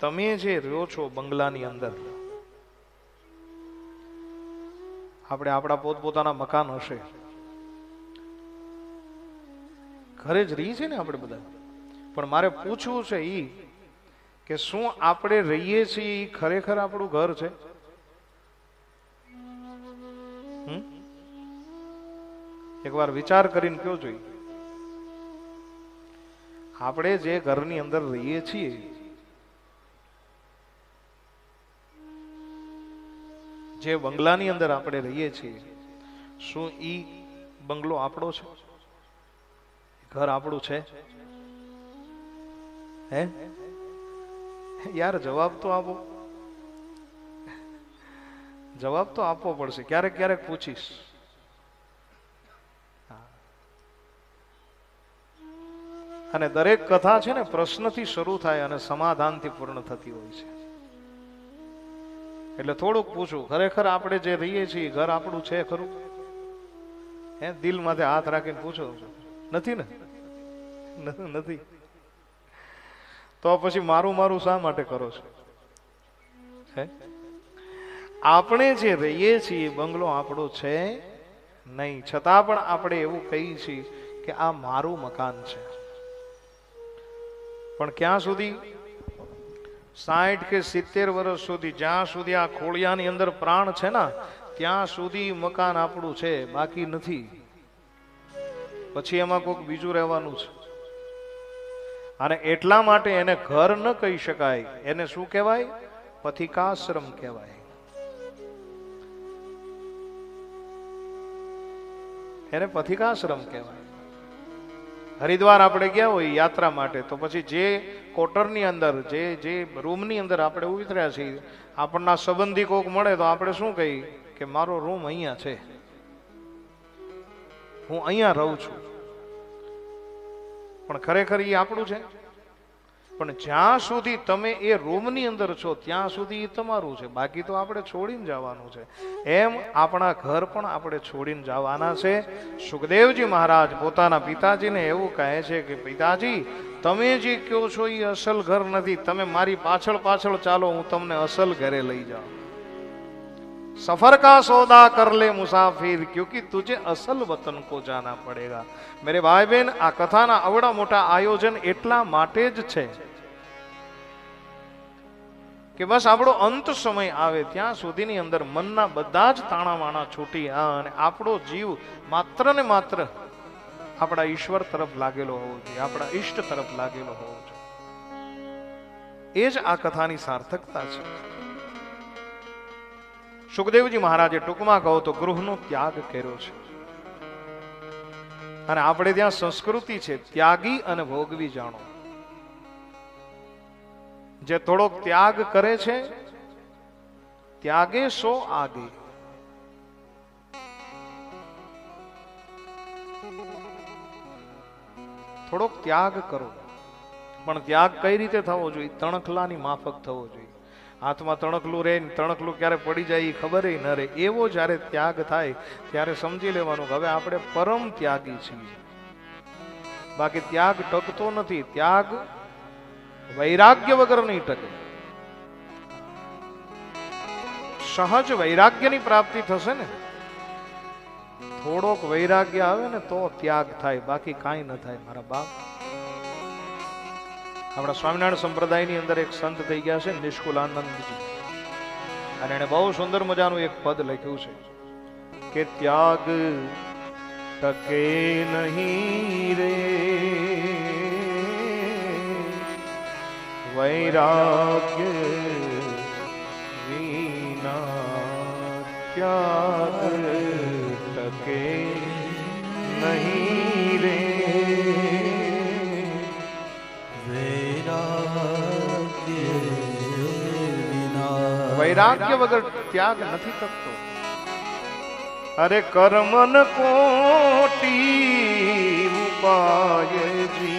તમે જે રહ્યો છો બંગલાની અંદર, આપણે આપણા પોતપોતાના મકાન હશે. ઘરે જ રહી છે ને આપણે બધા? પણ મારે પૂછવું છે એ કે શું આપણે રહીએ છીએ એ ખરેખર આપણું ઘર છે? એકવાર વિચાર કરીને કયો જોઈએ. આપણે જે ઘરની અંદર રહીએ છીએ જે બંગલાની અંદર આપણે રહીએ છીએ, શું ઈ બંગલો આપણો છે? ઘર આપણું છે? હે? યાર જવાબ તો આપો. જવાબ તો આપવો પડશે. ક્યારેક ક્યારેક પૂછીશ. અને દરેક કથા છે ને પ્રશ્નથી શરૂ થાય અને સમાધાનથી પૂર્ણ થતી હોય છે. એટલે થોડુંક પૂછું, ખરેખર આપણે જે રહીએ છીએ, ઘર આપણું છે ખરું? હે દિલ માથે હાથ રાખીને પૂછો. નથી ને? ન- નથી. તો પછી મારું મારું શા માટે કરો છો? હે? આપણે જે રહીએ છીએ, બંગલો આપણો છે નહીં. છતાં પણ આપણે એવું કહીએ છીએ કે આ મારું મકાન છે. પણ ક્યાં સુધી? સાઠ કે સિત્તેર વર્ષ સુધી, જ્યાં સુધી આ ખોળિયાની અંદર પ્રાણ છે ને, ત્યાં સુધી મકાન આપણું છે, બાકી નથી. પછી એમાં કોઈક બીજું રહેવાનું છે. અને એટલા માટે એને ઘર ન કહી શકાય. એને શું કહેવાય? પથિકાશ્રમ કહેવાય. એને પથિકાશ્રમ કહેવાય. હરિદ્વાર આપણે ગયા હોય યાત્રા માટે, તો પછી જે કોટરની અંદર, જે જે રૂમની અંદર આપણે ઉતર્યા છીએ, આપણના સંબંધી કોક મળે તો આપણે શું કહી કે મારો રૂમ અહીંયા છે. હું અહીંયા રહું છું. પણ ખરેખર એ આપણું છે? પણ જ્યાં સુધી તમે એ રૂમની અંદર છો, ત્યાં સુધી એ તમારું છે. બાકી તો આપણે છોડીને જવાનું છે. એમ આપણા ઘર પણ આપણે છોડીને જવાના છે. સુખદેવજી મહારાજ પોતાના પિતાજીને એવું કહે છે કે, પિતાજી, તમે જે કહો છો એ અસલ ઘર નથી. તમે મારી પાછળ પાછળ ચાલો, હું તમને અસલ ઘરે લઈ જાઉં. सफर का सौदा कर ले मुसाफिर क्योंकि तुझे असल वतन को जाना पड़ेगा मेरे भाई बहन આ કથાના અવડા મોટા આયોજન એટલા માટે જ છે કે બસ આપણો અંત સમય આવે ત્યાં સુધીની અંદર મનના બધા જ તાણાવાણા છૂટી આ અને આપણો જીવ માત્ર ને માત્ર આપણા ઈશ્વર તરફ લાગેલો હોવો જોઈએ આપણા ઈષ્ટ તરફ લાગેલો હોવો જોઈએ એ જ આ કથાની સાર્થકતા છે સુખદેવજી મહારાજે ટૂંકમાં કહો તો ગૃહનો ત્યાગ કર્યો છે. અને આપણે ત્યાં સંસ્કૃતિ છે, ત્યાગી અને ભોગવી જાણો. જે થોડોક ત્યાગ કરે છે, ત્યાગે સો આગે. થોડોક ત્યાગ કરો. પણ ત્યાગ કઈ રીતે થવો જોઈએ? તણખલાની માફક થવો જોઈએ. હાથમાં તણકલું રહે ને તણખલું ક્યારે પડી જાય એ ખબર ન રહે. એવો જ્યારે ત્યાગ થાય, ત્યારે સમજી લેવાનું હવે આપણે પરમ ત્યાગી છીએ. બાકી ત્યાગ ટકતો નથી. ત્યાગ વૈરાગ્ય વગર નહીં ટકે. સહજ વૈરાગ્યની પ્રાપ્તિ થશે ને. થોડોક વૈરાગ્ય આવે ને તો ત્યાગ થાય. બાકી કાંઈ ન થાય. મારા બાપ આપણા સ્વામિનારાયણ સંપ્રદાયની અંદર એક સંત થઈ ગયા છે, નિષ્કુલાનંદજી. અને એને બહુ સુંદર મજાનું એક પદ લખ્યું છે કે ત્યાગ ટકે નહીં રે. વૈરાગ્ય વિના ત્યાગ વૈરાગ્ય વગર ત્યાગ નથી કરતો અરે કર્મન કોટી ઉપાયજી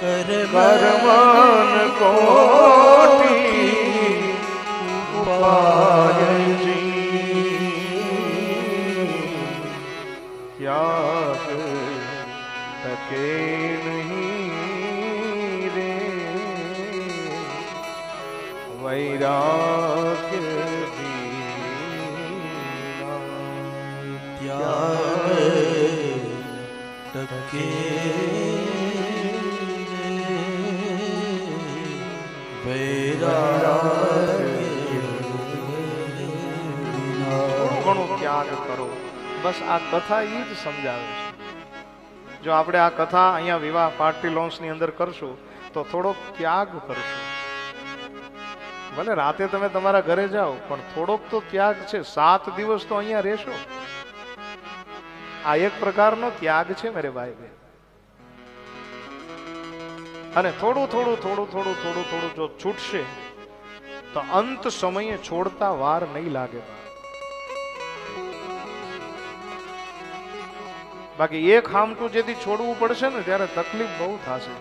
કર્મન કોટી ઉપાયજી ત્યાગ તકે નહીં. વૈરાગ્ય ટકે ઘણું ત્યાગ કરો. બસ આ કથા એ જ સમજાવે છે. જો આપણે આ કથા અહીંયા વિવાહ પાર્ટી લોન્સની અંદર કરશું તો થોડોક ત્યાગ કરશું. ભલે રાતે તમે તમારા ઘરે જાઓ, પણ થોડોક તો ત્યાગ છે. સાત દિવસ તો અહીંયા રહેશો. આ એક પ્રકારનો ત્યાગ છે મારે ભાઈ બહેન. અને થોડું થોડું થોડું થોડું થોડું થોડું જો છૂટશે, તો અંત સમયે છોડતા વાર નહીં લાગે. બાકી એક હામટું જેથી છોડવું પડશે ને, ત્યારે તકલીફ બહુ થશે.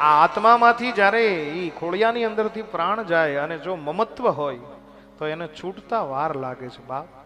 આ આત્મામાંથી જ્યારે એ ખોળિયાની અંદરથી પ્રાણ જાય અને જો મમત્વ હોય, તો એને છૂટતા વાર લાગે છે, બાપ.